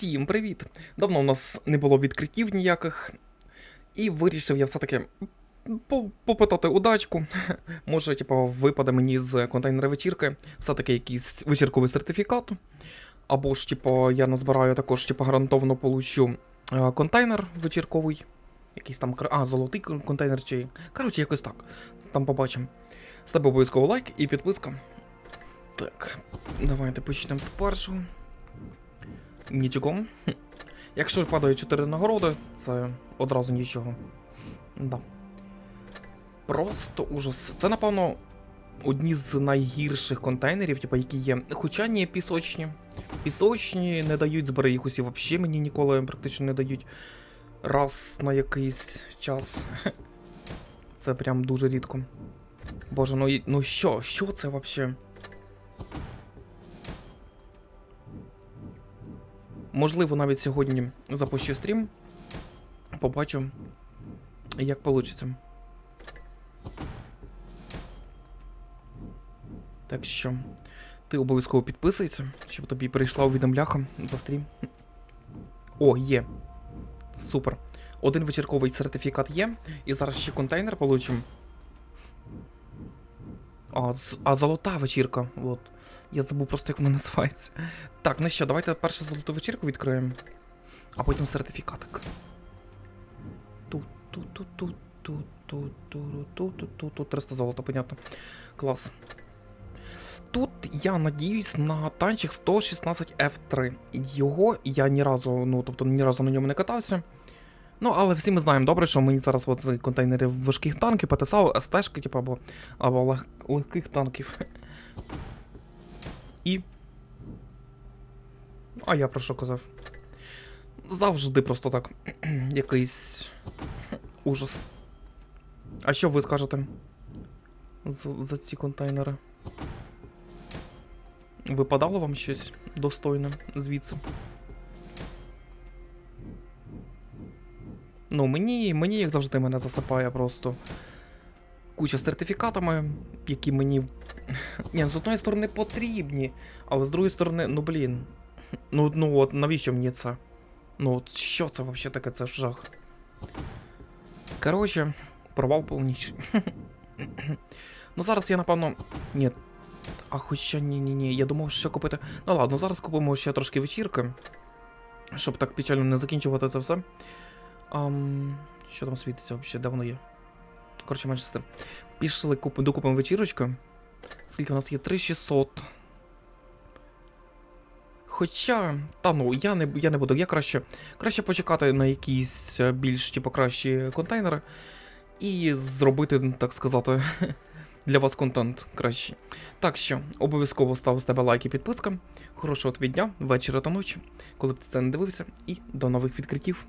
Всім привіт! Давно у нас не було відкриттів ніяких. І вирішив я все-таки по- попитати удачку. Може, типу, випаде мені з контейнера вечірки все-таки якийсь вечірковий сертифікат. Або ж, типу, я назбираю також, типу, гарантовано получу е, контейнер вечірковий. Якийсь там а, золотий контейнер чи. Коротше, якось так. Там побачимо. З тебе обов'язково лайк і підписка. Так, давайте почнемо з першого. Нічого. Хм. Якщо падає 4 нагороди, це одразу нічого. Да. Просто ужас. Це, напевно, одні з найгірших контейнерів, типу, які є. Хоча ні, пісочні. Пісочні не дають, збери їх усі взагалі мені ніколи практично не дають. Раз на якийсь час. Це прям дуже рідко. Боже, ну, ну що? Що це взагалі? Можливо, навіть сьогодні запущу стрім. Побачу, як вийде. Так що, ти обов'язково підписуйся, щоб тобі прийшла увідомляха за стрім. О, є. Супер. Один вечірковий сертифікат є, і зараз ще контейнер получимо. А, а золота вечірка. От. Я забув просто, як вона називається. Так, ну що, давайте першу золоту вечірку відкриємо, а потім сертифікатик. Тут 300 золота, понятно. Клас. Тут я надіюсь на танчик 116 F3. Його я ні разу, ну тобто ні разу на ньому не катався. Ну, але всі ми знаємо добре, що мені зараз от контейнери важких танків, ПТСА, СТ-шки, типу, або, або лег- легких танків. І. А я про що казав? Завжди просто так. Якийсь ужас. А що ви скажете? За, за ці контейнери? Випадало вам щось достойне звідси? Ну, мені, мені, як завжди, мене засипає просто куча з сертифікатами, які мені. Ні, з одної сторони потрібні, але з другої сторони, ну блін. Ну, ну от навіщо мені це? Ну, от що це взагалі таке? Це жах. Коротше, провал повніший. ну зараз я напевно. Ні. А хоча ні, ні, ні. Я думав, що купити. Ну ладно, зараз купимо ще трошки вечірки. Щоб так печально не закінчувати це все. Ам, що там світиться взагалі? Де воно є? Коротше, тим. Пішли купи, докупимо вечірочку. Скільки у нас є? 3600. Хоча, та ну, я не, я не буду. Я краще, краще почекати на якісь е, більш типу, кращі контейнери і зробити, так сказати, для вас контент кращий. Так що, обов'язково став з тебе лайк і підписка. Хорошого тобі дня, вечора та ночі, коли б ти це не дивився, і до нових відкриттів.